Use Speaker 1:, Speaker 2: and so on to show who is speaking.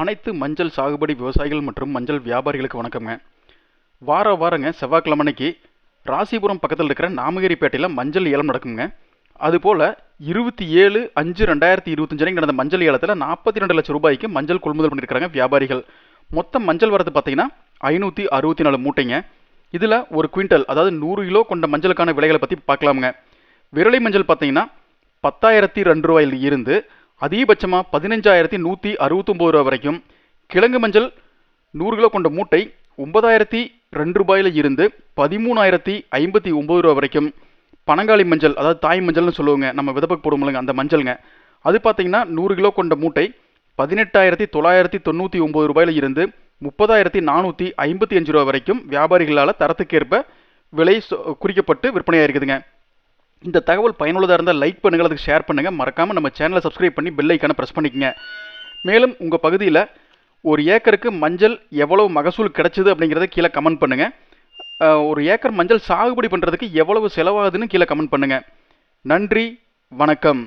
Speaker 1: அனைத்து மஞ்சள் சாகுபடி விவசாயிகள் மற்றும் மஞ்சள் வியாபாரிகளுக்கு வணக்கம்ங்க. வார வாரங்க செவ்வாய்க்கிழமை அன்னைக்கு ராசிபுரம் பக்கத்தில் இருக்கிற நாமகிரிப்பேட்டையில் மஞ்சள் ஏலம் நடக்குங்க. அதுபோல் இருபத்தி ஏழு அஞ்சு ரெண்டாயிரத்தி இருபத்தஞ்சு அன்னைக்கு நடந்த மஞ்சள் ஏலத்தில் நாற்பத்தி ரெண்டு லட்சம் ரூபாய்க்கு மஞ்சள் கொள்முதல் பண்ணியிருக்கிறாங்க வியாபாரிகள். மொத்தம் மஞ்சள் வரது பார்த்தீங்கன்னா ஐநூற்றி அறுபத்தி நாலு மூட்டைங்க. இதில் ஒரு குவிண்டல் அதாவது நூறு கிலோ கொண்ட மஞ்சளுக்கான விலைகளை பற்றி பார்க்கலாமுங்க. விரலை மஞ்சள் பார்த்தீங்கன்னா பத்தாயிரத்தி ரெண்டு ரூபாயில் இருந்து அதிகபட்சமாக பதினஞ்சாயிரத்தி நூற்றி அறுபத்தொம்போது ரூபா வரைக்கும் கிழங்கு மஞ்சள் நூறு கிலோ கொண்ட மூட்டை ஒன்பதாயிரத்தி ரெண்டு ரூபாயில் இருந்து பதிமூணாயிரத்தி ஐம்பத்தி ஒம்பது ரூபா வரைக்கும் பனங்காளி மஞ்சள் அதாவது தாய் மஞ்சள்னு சொல்லுவோங்க. நம்ம விதப்புக்கு போடுவோம்லங்க அந்த மஞ்சளுங்க. அது பார்த்தீங்கன்னா நூறு கிலோ கொண்ட மூட்டை பதினெட்டாயிரத்தி தொள்ளாயிரத்தி தொண்ணூற்றி ஒம்பது ரூபாயில் இருந்து முப்பதாயிரத்தி நானூற்றி ஐம்பத்தி அஞ்சு ரூபா வரைக்கும் வியாபாரிகளால் தரத்துக்கேற்ப விலை குறிக்கப்பட்டு விற்பனையாக இருக்குதுங்க இந்த தகவல் பயனுள்ளதாக இருந்தால் லைக் பண்ணுங்கள் அதுக்கு ஷேர் பண்ணுங்கள் மறக்காமல் நம்ம சேனலை சப்ஸ்கிரைப் பண்ணி பெல் ஐக்கானை ப்ரெஸ் பண்ணிக்கங்க. மேலும் உங்கள் பகுதியில் ஒரு ஏக்கருக்கு மஞ்சள் எவ்வளவு மகசூல் கிடச்சிது அப்படிங்கிறத கீழே கமெண்ட் பண்ணுங்கள் ஒரு ஏக்கர் மஞ்சள் சாகுபடி பண்ணுறதுக்கு எவ்வளவு செலவாகுதுன்னு கீழே கமெண்ட் பண்ணுங்கள் நன்றி வணக்கம்.